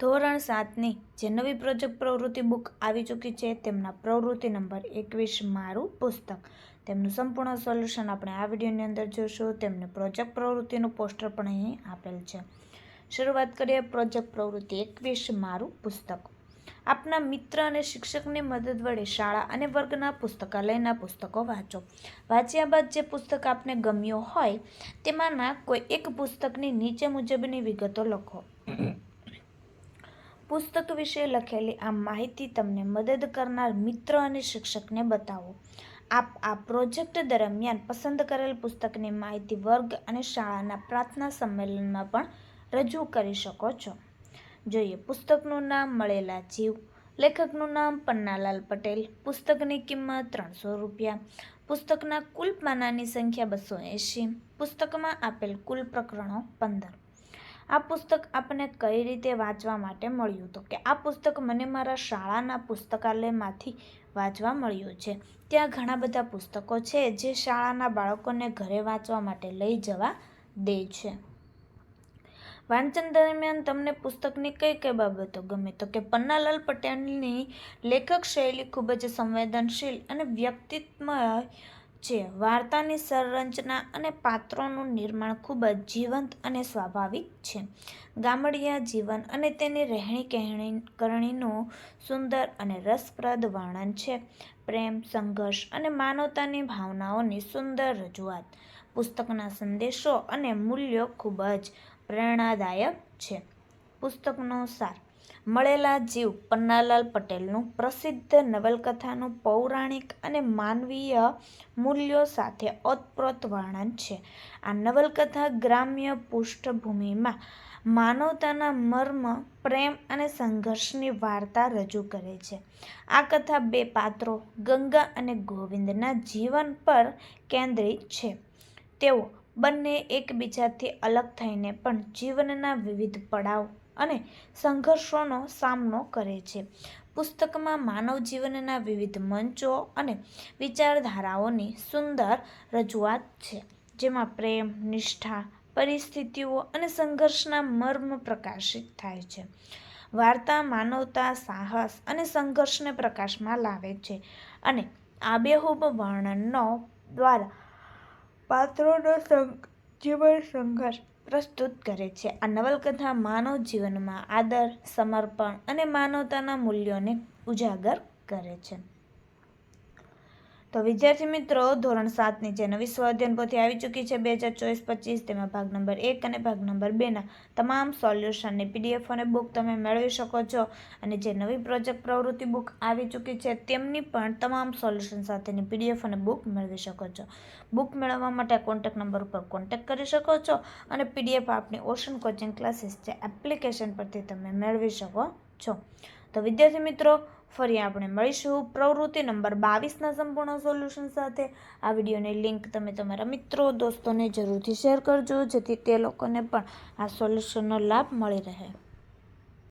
ધોરણ સાતની જે નવી પ્રોજેક્ટ પ્રવૃત્તિ બુક આવી ચૂકી છે, તેમના પ્રવૃત્તિ નંબર એકવીસ મારું પુસ્તક. તેમનું સંપૂર્ણ સોલ્યુશન આપણે આ વિડીયોની અંદર જોઈશું તેમને પ્રોજેક્ટ પ્રવૃત્તિનું પોસ્ટર પણ અહીં આપેલ છે. શરૂઆત કરીએ પ્રોજેક્ટ પ્રવૃત્તિ એકવીસ મારું પુસ્તક. આપના મિત્ર અને શિક્ષકની મદદ વડે શાળા અને વર્ગના પુસ્તકાલયના પુસ્તકો વાંચો. વાંચ્યા બાદ જે પુસ્તક આપને ગમ્યો હોય, તેમાંના કોઈ એક પુસ્તકની નીચે મુજબની વિગતો લખો. પુસ્તક વિશે લખેલી આ માહિતી તમને મદદ કરનાર મિત્ર અને શિક્ષકને બતાવો. આપ આ પ્રોજેક્ટ દરમિયાન પસંદ કરેલ પુસ્તકની માહિતી વર્ગ અને શાળાના પ્રાર્થના સંમેલનમાં પણ રજૂ કરી શકો છો. જોઈએ, પુસ્તકનું નામ મળેલા જીવ, લેખકનું નામ પન્નાલાલ પટેલ, પુસ્તકની કિંમત ત્રણસો રૂપિયા, પુસ્તકના કુલ પાનાની સંખ્યા બસો એંશી, પુસ્તકમાં આપેલ કુલ પ્રકરણો પંદર. આ પુસ્તક આપણને કઈ રીતે વાંચવા માટે મળ્યું તો કે આ પુસ્તક મને મારા શાળાના પુસ્તકાલયમાંથી વાંચવા મળ્યું છે. ત્યાં ઘણા બધા પુસ્તકો છે જે શાળાના બાળકોને ઘરે વાંચવા માટે લઈ જવા દે છે. વાંચન દરમિયાન તમને પુસ્તકની કઈ કઈ બાબતો ગમે તો કે પન્નાલાલ પટેલની લેખક શૈલી ખૂબ જ સંવેદનશીલ અને વ્યક્તિત્વ છે વાર્તાની સંરચના અને પાત્રોનું નિર્માણ ખૂબ જ જીવંત અને સ્વાભાવિક છે. ગામડિયા જીવન અને તેની રહેણી કહેણી કરણીનું સુંદર અને રસપ્રદ વર્ણન છે. પ્રેમ, સંઘર્ષ અને માનવતાની ભાવનાઓની સુંદર રજૂઆત. પુસ્તકના સંદેશો અને મૂલ્યો ખૂબ જ પ્રેરણાદાયક છે. પુસ્તકનો સાર મળેલા જીવ પન્નાલાલ પટેલનું પ્રસિદ્ધ નવલકથાનું પૌરાણિક અને માનવીય મૂલ્યો સાથે ઓતપ્રોત વર્ણન છે. આ નવલકથા ગ્રામ્ય પૃષ્ઠભૂમિમાં માનવતાના મર્મ, પ્રેમ અને સંઘર્ષની વાર્તા રજૂ કરે છે. આ કથા બે પાત્રો, ગંગા અને ગોવિંદના જીવન પર કેન્દ્રિત છે. તેઓ બંને એકબીજાથી અલગ થઈને પણ જીવનના વિવિધ પડાવ અને સંઘર્ષોનો સામનો કરે છે. પુસ્તકમાં માનવ જીવનના વિવિધ મંચો અને વિચારધારાઓની સુંદર રજૂઆત છે, જેમાં પ્રેમ, નિષ્ઠા, પરિસ્થિતિઓ અને સંઘર્ષના મર્મ પ્રકાશિત થાય છે. વાર્તા માનવતા, સાહસ અને સંઘર્ષને પ્રકાશમાં લાવે છે અને આબેહૂબ વર્ણનનો દ્વારા પાત્રોનો જીવન સંઘર્ષ પ્રસ્તુત કરે છે. આ નવલકથા માનવ જીવનમાં આદર, સમર્પણ અને માનવતાના મૂલ્યોને ઉજાગર કરે છે. તો વિદ્યાર્થી મિત્રો, ધોરણ સાતની જે નવી સ્વાધ્યાયન પોથી આવી ચૂકી છે બે હજાર ચોવીસ પચીસ, તેમાં ભાગ નંબર એક અને ભાગ નંબર બેના તમામ સોલ્યુશનની પીડીએફ અને બુક તમે મેળવી શકો છો. અને જે નવી પ્રોજેક્ટ પ્રવૃત્તિ બુક આવી ચૂકી છે, તેમની પણ તમામ સોલ્યુશન સાથેની પીડીએફ અને બુક મેળવી શકો છો. બુક મેળવવા માટે કોન્ટેક નંબર ઉપર કોન્ટેક કરી શકો છો અને પીડીએફ આપની ઓશન કોચિંગ ક્લાસીસ જે એપ્લિકેશન પરથી તમે મેળવી શકો છો. તો વિદ્યાર્થી મિત્રો ફરી આપણે મળીશું પ્રવૃત્તિ નંબર બાવીસના સંપૂર્ણ સોલ્યુશન સાથે. આ વિડીયોની લિંક તમે તમારા મિત્રો, દોસ્તોને જરૂરથી શેર કરજો, જેથી તે લોકોને પણ આ સોલ્યુશનનો લાભ મળી રહે.